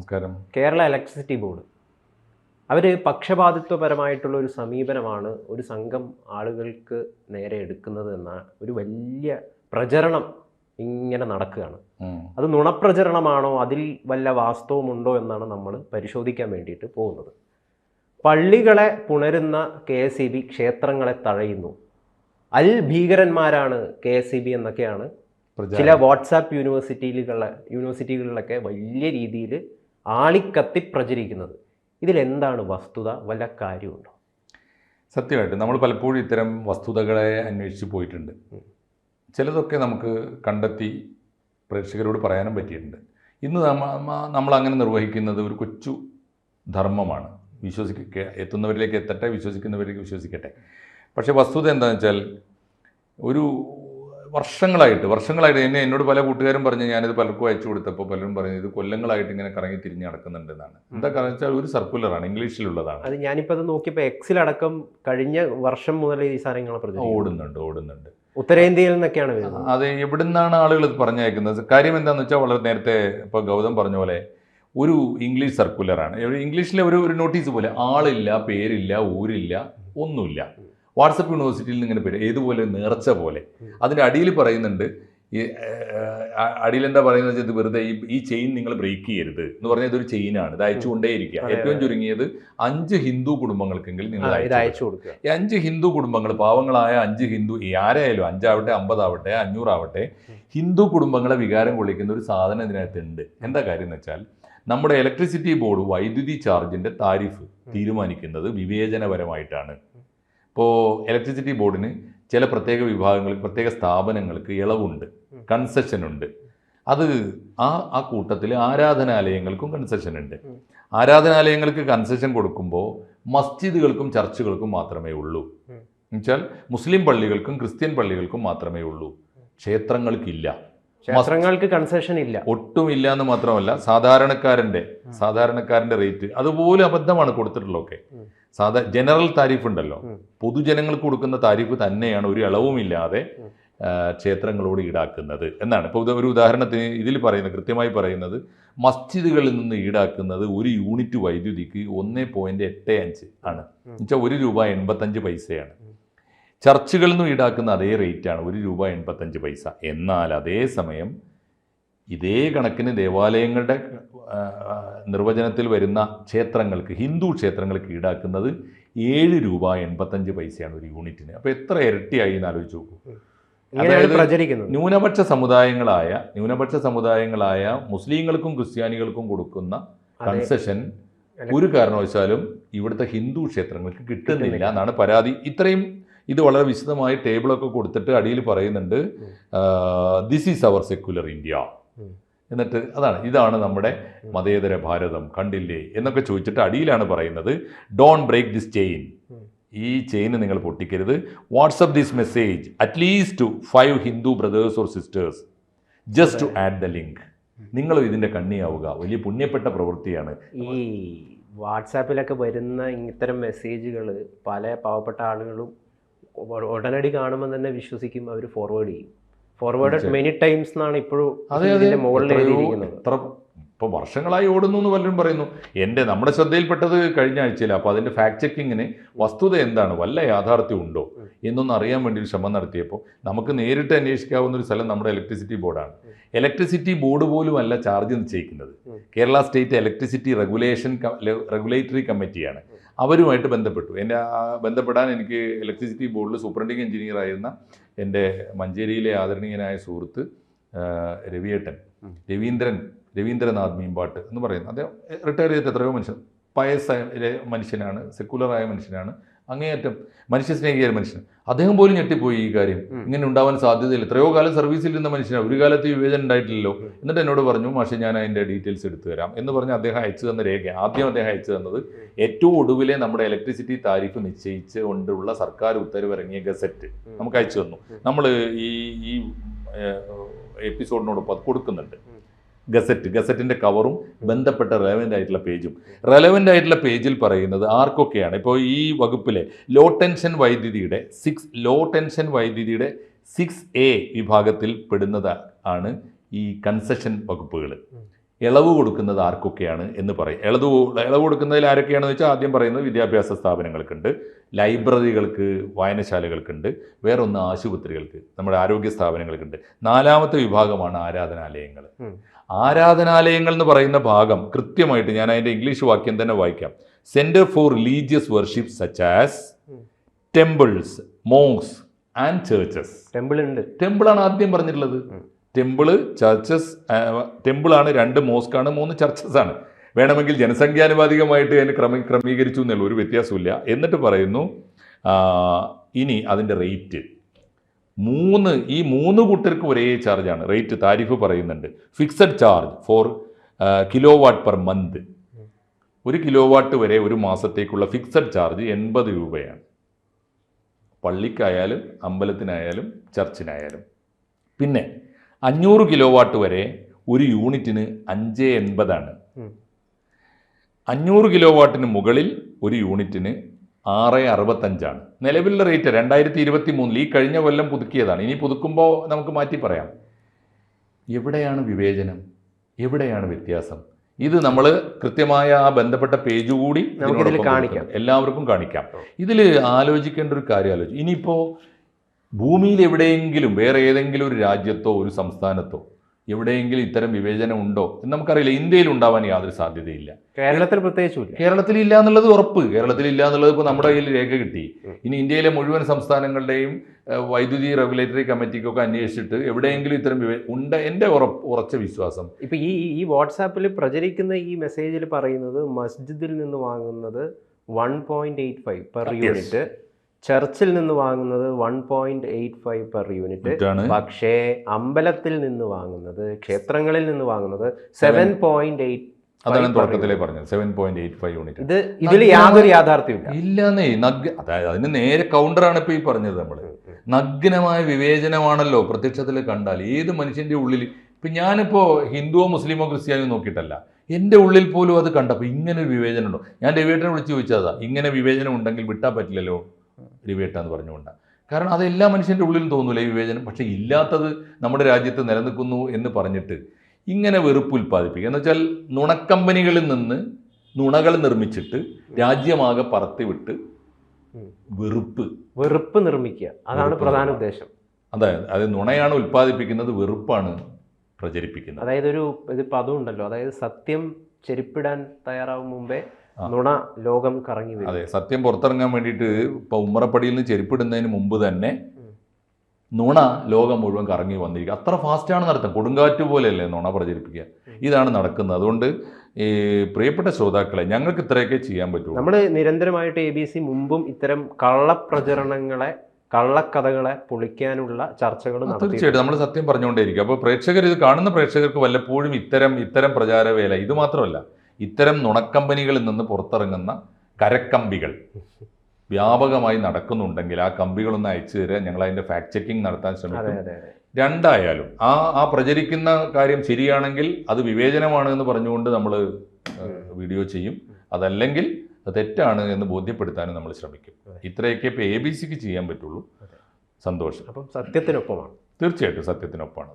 നമസ്കാരം. Kerala electricity board അവർ പക്ഷപാതിത്വപരമായിട്ടുള്ള ഒരു സമീപനമാണ് ഒരു സംഘം ആളുകൾക്ക് നേരെ എടുക്കുന്നത് എന്ന ഒരു വലിയ പ്രചരണം ഇങ്ങനെ നടക്കുകയാണ്. അത് നുണപ്രചരണമാണോ അതിൽ വല്ല വാസ്തവമുണ്ടോ എന്നാണ് നമ്മൾ പരിശോധിക്കാൻ വേണ്ടിയിട്ട് പോകുന്നത്. പള്ളികളെ പുണരുന്ന കെ എസ് ഇ ബി ക്ഷേത്രങ്ങളെ തഴയുന്നു. അൽ ഭീകരന്മാരാണ് കെ എസ് ഇ ബി എന്നൊക്കെയാണ് ചില വാട്സാപ്പ് യൂണിവേഴ്സിറ്റികളിലെ യൂണിവേഴ്സിറ്റികളിലൊക്കെ വലിയ രീതിയിൽ ആളിക്കത്തി പ്രചരിക്കുന്നത്. ഇതിലെന്താണ് വസ്തുത? വല്ല കാര്യമുണ്ടോ? സത്യമായിട്ട് നമ്മൾ പലപ്പോഴും ഇത്തരം വസ്തുതകളെ അന്വേഷിച്ച് പോയിട്ടുണ്ട്. ചിലതൊക്കെ നമുക്ക് കണ്ടെത്തി പ്രേക്ഷകരോട് പറയാനും പറ്റിയിട്ടുണ്ട്. ഇന്ന് നമ്മൾ അങ്ങനെ നിർവഹിക്കുന്നത് ഒരു കൊച്ചു ധർമ്മമാണ്. വിശ്വസിക്ക എത്തുന്നവരിലേക്ക് എത്തട്ടെ വിശ്വസിക്കുന്നവരിലേക്ക് വിശ്വസിക്കട്ടെ. പക്ഷേ വസ്തുത എന്താണെന്ന് വെച്ചാൽ ഒരു വർഷങ്ങളായിട്ട് വർഷങ്ങളായിട്ട് എന്നെ എന്നോട് പല കൂട്ടുകാരും പറഞ്ഞു ഞാനിത് പലർക്കും അയച്ചു കൊടുത്തപ്പോൾ പലരും പറഞ്ഞു ഇത് കൊല്ലങ്ങളായിട്ട് ഇങ്ങനെ കറങ്ങി തിരിഞ്ഞ് നടക്കുന്നുണ്ടെന്നാണ്. എന്താ കാരണം വെച്ചാൽ ഒരു സർക്കുലറാണ് ഇംഗ്ലീഷിലുള്ളതാണ്. അത് ഞാനിപ്പോൾ അത് നോക്കിയപ്പോൾ എക്സിലടക്കം കഴിഞ്ഞ വർഷം മുതൽ ഈ പ്രചരിക്കും ഓടുന്നുണ്ട് ഓടുന്നുണ്ട്. ഉത്തരേന്ത്യയിൽ നിന്നൊക്കെയാണ് വരുന്നത്. അത് എവിടുന്നാണ് ആളുകൾ ഇത് പറഞ്ഞയക്കുന്നത്? കാര്യം എന്താണെന്ന് വെച്ചാൽ വളരെ നേരത്തെ ഇപ്പോൾ ഗൗതം പറഞ്ഞ പോലെ ഒരു ഇംഗ്ലീഷ് സർക്കുലറാണ്. ഇംഗ്ലീഷിലെ ഒരു ഒരു നോട്ടീസ് പോലെ ആളില്ല പേരില്ല ഊരില്ല ഒന്നുമില്ല. വാട്സപ്പ് യൂണിവേഴ്സിറ്റിയിൽ നിന്ന് ഇങ്ങനെ പേര് ഏതുപോലെ നേർച്ച പോലെ. അതിന്റെ അടിയിൽ പറയുന്നുണ്ട് ഈ അടിയിലെന്താ പറയുന്നത് വെച്ചാൽ ഇത് വെറുതെ ഈ ഈ ചെയിൻ നിങ്ങൾ ബ്രേക്ക് ചെയ്യരുത് എന്ന് പറഞ്ഞാൽ ഇതൊരു ചെയിനാണ് ഇത് അയച്ചുകൊണ്ടേയിരിക്കുക ഏറ്റവും ചുരുങ്ങിയത് അഞ്ച് ഹിന്ദു കുടുംബങ്ങൾക്കെങ്കിലും നിങ്ങൾ അയച്ചു കൊടുക്കുക. ഈ അഞ്ച് ഹിന്ദു കുടുംബങ്ങൾ പാവങ്ങളായ അഞ്ച് ഹിന്ദു ഈ ആരായാലും അഞ്ചാവട്ടെ അമ്പതാവട്ടെ അഞ്ഞൂറാവട്ടെ ഹിന്ദു കുടുംബങ്ങളെ വികാരം കൊള്ളിക്കുന്ന ഒരു സാധനം ഇതിനകത്ത് ഉണ്ട് എന്താ കാര്യം എന്ന് വെച്ചാൽ നമ്മുടെ ഇലക്ട്രിസിറ്റി ബോർഡ് വൈദ്യുതി ചാർജിന്റെ താരിഫ് തീരുമാനിക്കുന്നത് വിവേചനപരമായിട്ടാണ്. ഇപ്പോൾ ഇലക്ട്രിസിറ്റി ബോർഡിന് ചില പ്രത്യേക വിഭാഗങ്ങൾക്ക് പ്രത്യേക സ്ഥാപനങ്ങൾക്ക് ഇളവുണ്ട് കൺസെഷൻ ഉണ്ട്. അത് ആ ആ കൂട്ടത്തിൽ ആരാധനാലയങ്ങൾക്കും കൺസെഷൻ ഉണ്ട്. ആരാധനാലയങ്ങൾക്ക് കൺസെഷൻ കൊടുക്കുമ്പോൾ മസ്ജിദുകൾക്കും ചർച്ചുകൾക്കും മാത്രമേ ഉള്ളൂ. എന്നുവെച്ചാൽ മുസ്ലിം പള്ളികൾക്കും ക്രിസ്ത്യൻ പള്ളികൾക്കും മാത്രമേ ഉള്ളൂ. ക്ഷേത്രങ്ങൾക്കില്ല. ക്ഷേത്രങ്ങൾക്ക് കൺസെഷൻ ഇല്ല. ഒട്ടുമില്ല എന്ന് മാത്രമല്ല സാധാരണക്കാരന്റെ സാധാരണക്കാരന്റെ റേറ്റ് അതുപോലെ അബദ്ധമാണ് കൊടുത്തിട്ടുള്ളതൊക്കെ. സാധാ ജനറൽ താരിഫ് ഉണ്ടല്ലോ പൊതുജനങ്ങൾക്ക് കൊടുക്കുന്ന താരിഫ് തന്നെയാണ് ഒരു ഇളവുമില്ലാതെ. ക്ഷേത്രങ്ങളോട് ഈടാക്കുന്നത് എന്നാണ് ഇപ്പോൾ ഒരു ഉദാഹരണത്തിന് ഇതിൽ പറയുന്നത് കൃത്യമായി പറയുന്നത് മസ്ജിദുകളിൽ നിന്ന് ഈടാക്കുന്നത് ഒരു യൂണിറ്റ് വൈദ്യുതിക്ക് ഒന്ന് പോയിന്റ് എട്ട് അഞ്ച് ആണ്. എന്നുവെച്ചാൽ ഒരു രൂപ എൺപത്തഞ്ച് പൈസയാണ്. ചർച്ചുകളിൽ നിന്നും ഈടാക്കുന്ന അതേ റേറ്റാണ് ഒരു രൂപ എൺപത്തഞ്ച് പൈസ എന്നാൽ അതേ സമയം ഇതേ കണക്കിന് ദേവാലയങ്ങളുടെ നിർവചനത്തിൽ വരുന്ന ക്ഷേത്രങ്ങൾക്ക് ഹിന്ദു ക്ഷേത്രങ്ങൾക്ക് ഈടാക്കുന്നത് ഏഴ് രൂപ എൺപത്തഞ്ച് പൈസയാണ് ഒരു യൂണിറ്റിന് അപ്പോൾ എത്ര ഇരട്ടിയായി എന്ന് ആലോചിച്ച് നോക്കൂ അതായത് ന്യൂനപക്ഷ സമുദായങ്ങളായ ന്യൂനപക്ഷ സമുദായങ്ങളായ മുസ്ലിങ്ങൾക്കും ക്രിസ്ത്യാനികൾക്കും കൊടുക്കുന്ന. കൺസെഷൻ ഒരു കാരണവശാലും ഇവിടുത്തെ ഹിന്ദു ക്ഷേത്രങ്ങൾക്ക് കിട്ടുന്നില്ല എന്നാണ് പരാതി ഇത്രയും ഇത് വളരെ വിശദമായി ടേബിളൊക്കെ കൊടുത്തിട്ട് അടിയിൽ പറയുന്നുണ്ട്. This is our secular India. എന്നിട്ട് അതാണ് ഇതാണ് നമ്മുടെ മതേതര ഭാരതം കണ്ടില്ലേ? എന്നൊക്കെ ചോദിച്ചിട്ട് അടിയിലാണ് പറയുന്നത് ഡോൺ ബ്രേക്ക് ദിസ് ചെയിൻ ഈ ചെയിൻ നിങ്ങൾ പൊട്ടിക്കരുത്. WhatsApp this message at least to five Hindu brothers or sisters just to add the link നിങ്ങളും ഇതിന്റെ കണ്ണിയാവുക. വലിയ പുണ്യപ്പെട്ട പ്രവൃത്തിയാണ്. ഈ വാട്സാപ്പിലൊക്കെ വരുന്ന ഇത്തരം മെസ്സേജുകൾ പല പാവപ്പെട്ട ആളുകളും ഉടനടി കാണുമ്പോൾ തന്നെ വിശ്വസിക്കും അവർ ഫോർവേഡ് ചെയ്യും. ഫോർവേഡ്. മെനി ടൈംസ് എന്നാണ് ഇപ്പോഴും മുകളിൽ എത്ര ഇപ്പൊ വർഷങ്ങളായി ഓടുന്നു എന്ന് പലരും പറയുന്നു. എന്റെ നമ്മുടെ ശ്രദ്ധയിൽപ്പെട്ടത് കഴിഞ്ഞ ആഴ്ചയിലാണ് അപ്പോൾ അതിന്റെ ഫാക്ട് ചെക്കിങ്ങിന് വസ്തുത എന്താണ്? വല്ല യാഥാർത്ഥ്യം ഉണ്ടോ. എന്നൊന്ന് അറിയാൻ വേണ്ടി ഒരു ശ്രമം നടത്തിയപ്പോൾ നമുക്ക് നേരിട്ട് അന്വേഷിക്കാവുന്ന ഒരു സ്ഥലം നമ്മുടെ ഇലക്ട്രിസിറ്റി ബോർഡാണ് ഇലക്ട്രിസിറ്റി ബോർഡ് പോലും അല്ല ചാർജ് നിശ്ചയിക്കുന്നത്. Kerala state electricity regulation regulatory കമ്മിറ്റിയാണ് അവരുമായിട്ട് ബന്ധപ്പെട്ടു. എന്റെ ബന്ധപ്പെടാൻ എനിക്ക് ഇലക്ട്രിസിറ്റി ബോർഡിൽ സൂപ്രണ്ടിങ് എഞ്ചിനീയർ ആയിരുന്ന എന്റെ മഞ്ചേരിയിലെ ആദരണീയനായ സുഹൃത്ത് രവിയേട്ടൻ. രവീന്ദ്രൻ രവീന്ദ്രനാഥ് മീമ്പാട്ട് എന്ന് പറയുന്നത് അദ്ദേഹം റിട്ടയർ ചെയ്തിട്ട് എത്രയോ മനുഷ്യൻ പയസ്സായ മനുഷ്യനാണ് സെക്കുലറായ മനുഷ്യനാണ് അങ്ങേയറ്റം മനുഷ്യസ്നേഹിയായ മനുഷ്യൻ. അദ്ദേഹം പോലും ഞെട്ടിപ്പോയി ഈ കാര്യം. ഇങ്ങനെ ഉണ്ടാവാൻ സാധ്യതയില്ല. എത്രയോ കാലം സർവീസിൽ ഇരുന്ന മനുഷ്യനാണ് ഒരു കാലത്ത് വിവേചനം ഉണ്ടായിട്ടില്ലല്ലോ. എന്നിട്ട് എന്നോട് പറഞ്ഞു മാഷെ ഞാൻ അതിന്റെ ഡീറ്റെയിൽസ് എടുത്തു തരാം. എന്ന് പറഞ്ഞ് അദ്ദേഹം അയച്ചു തന്ന രേഖ. ആദ്യം അദ്ദേഹം അയച്ചു തന്നത് ഏറ്റവും ഒടുവിലെ നമ്മുടെ ഇലക്ട്രിസിറ്റി താരിഫ് നിശ്ചയിച്ച് കൊണ്ടുള്ള സർക്കാർ ഉത്തരവ് ഇറങ്ങിയ ഗസറ്റ്. നമുക്ക് അയച്ചു തന്നു. നമ്മൾ ഈ ഈ എപ്പിസോഡിനോടൊപ്പം അത് കൊടുക്കുന്നുണ്ട്. ഗസറ്റ് ഗസറ്റിന്റെ കവറും ബന്ധപ്പെട്ട റെലവന്റ് ആയിട്ടുള്ള പേജും. റെലവന്റ് ആയിട്ടുള്ള പേജിൽ പറയുന്നത് ആർക്കൊക്കെയാണ്? ഇപ്പോൾ ഈ വകുപ്പിലെ ലോ ടെൻഷൻ വൈദ്യുതിയുടെ സിക്സ് ലോ ടെൻഷൻ വൈദ്യുതിയുടെ സിക്സ് എ വിഭാഗത്തിൽ പെടുന്നത് ആണ് ഈ കൺസെഷൻ വകുപ്പുകൾ ഇളവ് കൊടുക്കുന്നത് ആർക്കൊക്കെയാണ് എന്ന് പറയും. ഇളവ് ഇളവ് കൊടുക്കുന്നതിൽ ആരൊക്കെയാണെന്ന് വെച്ചാൽ ആദ്യം പറയുന്നത് വിദ്യാഭ്യാസ സ്ഥാപനങ്ങൾക്കുണ്ട് ലൈബ്രറികൾക്ക് വായനശാലകൾക്കുണ്ട് വേറെ ഒന്ന് ആശുപത്രികൾക്ക് നമ്മുടെ ആരോഗ്യ സ്ഥാപനങ്ങൾക്കുണ്ട്. നാലാമത്തെ വിഭാഗമാണ് ആരാധനാലയങ്ങൾ. ആരാധനാലയങ്ങൾ എന്ന് പറയുന്ന ഭാഗം കൃത്യമായിട്ട് ഞാൻ അതിന്റെ ഇംഗ്ലീഷ് വാക്യം തന്നെ വായിക്കാം. Centre for religious worship such as. Temples monks and churches temple ഉണ്ട്. ടെമ്പിളാണ് ആദ്യം പറഞ്ഞിട്ടുള്ളത്. ടെമ്പിൾ ടെമ്പിൾ ചർച്ചസ് ടെമ്പിളാണ് രണ്ട് മോസ്കാണ് മൂന്ന് ചർച്ചസ് ആണ്. വേണമെങ്കിൽ ജനസംഖ്യാനുപാതികമായിട്ട് അതിന് ക്രമ ക്രമീകരിച്ചു എന്നുള്ള ഒരു വ്യത്യാസമില്ല എന്നിട്ട് പറയുന്നു ഇനി അതിന്റെ റേറ്റ് മൂന്ന് ഈ മൂന്ന് കൂട്ടർക്ക് ഒരേ ചാർജാണ്. റേറ്റ് താരിഫ് പറയുന്നുണ്ട്. Fixed charge for kilowatt per month ഒരു കിലോ വാട്ട് വരെ ഒരു മാസത്തേക്കുള്ള ഫിക്സഡ് ചാർജ് എൺപത് രൂപയാണ്. പള്ളിക്കായാലും അമ്പലത്തിനായാലും ചർച്ചിനായാലും. പിന്നെ അഞ്ഞൂറ് കിലോ വാട്ട് വരെ ഒരു യൂണിറ്റിന് അഞ്ച് എൺപതാണ്. അഞ്ഞൂറ് കിലോ വാട്ടിന് മുകളിൽ ഒരു യൂണിറ്റിന് ആറ് അറുപത്തഞ്ചാണ്. നിലവിലുള്ള റേറ്റ് രണ്ടായിരത്തി ഇരുപത്തി മൂന്നിൽ ഈ കഴിഞ്ഞ കൊല്ലം പുതുക്കിയതാണ്. ഇനി പുതുക്കുമ്പോൾ നമുക്ക് മാറ്റി പറയാം. എവിടെയാണ് വിവേചനം? എവിടെയാണ് വ്യത്യാസം? ഇത് നമ്മൾ കൃത്യമായ ആ ബന്ധപ്പെട്ട പേജ് കൂടി കാണിക്കാം. എല്ലാവർക്കും കാണിക്കാം. ഇതിൽ ആലോചിക്കേണ്ട ഒരു കാര്യം ആലോചിക്കും ഇനിയിപ്പോൾ ഭൂമിയിൽ എവിടെയെങ്കിലും വേറെ ഏതെങ്കിലും ഒരു രാജ്യത്തോ ഒരു സംസ്ഥാനത്തോ എവിടെയെങ്കിലും ഇത്തരം വിവേചനം ഉണ്ടോ എന്ന് നമുക്കറിയില്ല. ഇന്ത്യയിൽ ഉണ്ടാവാൻ യാതൊരു സാധ്യതയില്ല. കേരളത്തിൽ പ്രത്യേകിച്ചും കേരളത്തിൽ ഇല്ല എന്നുള്ളത് ഉറപ്പ്. കേരളത്തിൽ ഇല്ല എന്നുള്ളത് ഇപ്പോൾ നമ്മുടെ കയ്യിൽ രേഖ കിട്ടി. ഇനി ഇന്ത്യയിലെ മുഴുവൻ സംസ്ഥാനങ്ങളുടെയും വൈദ്യുതി റെഗുലേറ്ററി കമ്മിറ്റിക്കൊക്കെ അന്വേഷിച്ചിട്ട് എവിടെയെങ്കിലും ഇത്തരം ഉണ്ട് എന്റെ ഉറപ്പ് ഉറച്ച വിശ്വാസം. ഇപ്പം ഈ ഈ- ഈ വാട്സാപ്പിൽ പ്രചരിക്കുന്ന ഈ മെസ്സേജിൽ പറയുന്നത് മസ്ജിദിൽ നിന്ന് വാങ്ങുന്നത് one point eight five per unit. ചർച്ചിൽ നിന്ന് വാങ്ങുന്നത് one point eight five per unit പക്ഷേ അമ്പലത്തിൽ നിന്ന് വാങ്ങുന്നത് ക്ഷേത്രങ്ങളിൽ നിന്ന് വാങ്ങുന്നത് സെവൻ പോയിന്റ് എയ്റ്റ് അതാണ് തുടക്കത്തിലേ പറഞ്ഞത്. Seven point eight five unit ഇത് ഇതിൽ യാതൊരു യാഥാർത്ഥ്യമില്ല ഇല്ലാന്നേ നഗ് അതായത് അതിന് നേരെ കൗണ്ടറാണ് ഇപ്പോൾ ഈ പറഞ്ഞത് നമ്മൾ നഗ്നമായ വിവേചനമാണല്ലോ പ്രത്യക്ഷത്തിൽ കണ്ടാൽ. ഏത് മനുഷ്യന്റെ ഉള്ളിൽ ഇപ്പം ഞാനിപ്പോൾ ഹിന്ദുവോ മുസ്ലിമോ ക്രിസ്ത്യാനിയോ നോക്കിയിട്ടല്ല. എന്റെ ഉള്ളിൽ പോലും അത് കണ്ടപ്പോൾ ഇങ്ങനെ ഒരു വിവേചനം ഉണ്ടോ? ഞാൻ രവിയേട്ടനെ വിളിച്ച് ചോദിച്ചതാ ഇങ്ങനെ വിവേചനം ഉണ്ടെങ്കിൽ വിട്ടാൽ പറ്റില്ലല്ലോ? എന്ന് പറഞ്ഞുകൊണ്ട്. കാരണം അത് എല്ലാ മനുഷ്യന്റെ ഉള്ളിലും തോന്നൂല ഈ വിവേചനം. പക്ഷേ ഇല്ലാത്തത് നമ്മുടെ രാജ്യത്ത് നിലനിൽക്കുന്നു എന്ന് പറഞ്ഞിട്ട് ഇങ്ങനെ വെറുപ്പ് ഉൽപ്പാദിപ്പിക്കുക എന്ന് വെച്ചാൽ നുണക്കമ്പനികളിൽ നിന്ന് നുണകൾ നിർമ്മിച്ചിട്ട് രാജ്യമാകെ പറത്തി വിട്ട് വെറുപ്പ്. വെറുപ്പ് നിർമ്മിക്കുക. അതാണ് പ്രധാന ഉദ്ദേശം. അതായത് അത് നുണയാണ് ഉൽപ്പാദിപ്പിക്കുന്നത് വെറുപ്പാണ് പ്രചരിപ്പിക്കുന്നത്. അതായത് ഒരു ഇത് പദം ഉണ്ടല്ലോ അതായത് സത്യം ചെരുപ്പിടാൻ തയ്യാറാവും മുമ്പേ. നുണ ലോകം കറങ്ങി വരും. അതെ സത്യം പുറത്തിറങ്ങാൻ വേണ്ടിയിട്ട് ഇപ്പോൾ ഉമ്മറപ്പടിയിൽ നിന്ന് ചെരുപ്പിടുന്നതിന് മുമ്പ് തന്നെ. നുണ ലോകം മുഴുവൻ കറങ്ങി വന്നിരിക്കുക അത്ര ഫാസ്റ്റാണ് നടത്തുക കൊടുങ്കാറ്റ് പോലെയല്ലേ നുണ പ്രചരിപ്പിക്കുക? ഇതാണ് നടക്കുന്നത്. അതുകൊണ്ട് ഈ പ്രിയപ്പെട്ട ശ്രോതാക്കളെ ഞങ്ങൾക്ക് ഇത്രയൊക്കെ ചെയ്യാൻ പറ്റുള്ളൂ. നമ്മൾ നിരന്തരമായിട്ട് എ ബി സി മുമ്പും ഇത്തരം കള്ളപ്രചരണങ്ങളെ കള്ളക്കഥകളെ പൊളിക്കാനുള്ള ചർച്ചകൾ തീർച്ചയായിട്ടും. നമ്മൾ സത്യം പറഞ്ഞുകൊണ്ടേയിരിക്കും. അപ്പോൾ പ്രേക്ഷകർ ഇത് കാണുന്ന പ്രേക്ഷകർക്ക് വല്ലപ്പോഴും ഇത്തരം ഇത്തരം പ്രചാരവേല ഇത് മാത്രമല്ല. ഇത്തരം നുണക്കമ്പനികളിൽ നിന്ന് പുറത്തിറങ്ങുന്ന കരക്കമ്പികൾ വ്യാപകമായി നടക്കുന്നുണ്ടെങ്കിൽ ആ കമ്പികളൊന്ന് അയച്ചു തരിക ഞങ്ങൾ അതിന്റെ ഫാക്ട് ചെക്കിംഗ് നടത്താൻ ശ്രമിക്കും. രണ്ടായാലും ആ ആ പ്രചരിക്കുന്ന കാര്യം ശരിയാണെങ്കിൽ അത് വിവേചനമാണ് എന്ന് പറഞ്ഞുകൊണ്ട് നമ്മൾ വീഡിയോ ചെയ്യും. അതല്ലെങ്കിൽ അത് തെറ്റാണ് എന്ന് ബോധ്യപ്പെടുത്താനും നമ്മൾ ശ്രമിക്കും. ഇത്രയൊക്കെ ഇപ്പോൾ എ ബി സിക്ക് ചെയ്യാൻ പറ്റുള്ളൂ. സന്തോഷം. അപ്പം സത്യത്തിനൊപ്പമാണ്. തീർച്ചയായിട്ടും സത്യത്തിനൊപ്പമാണ്.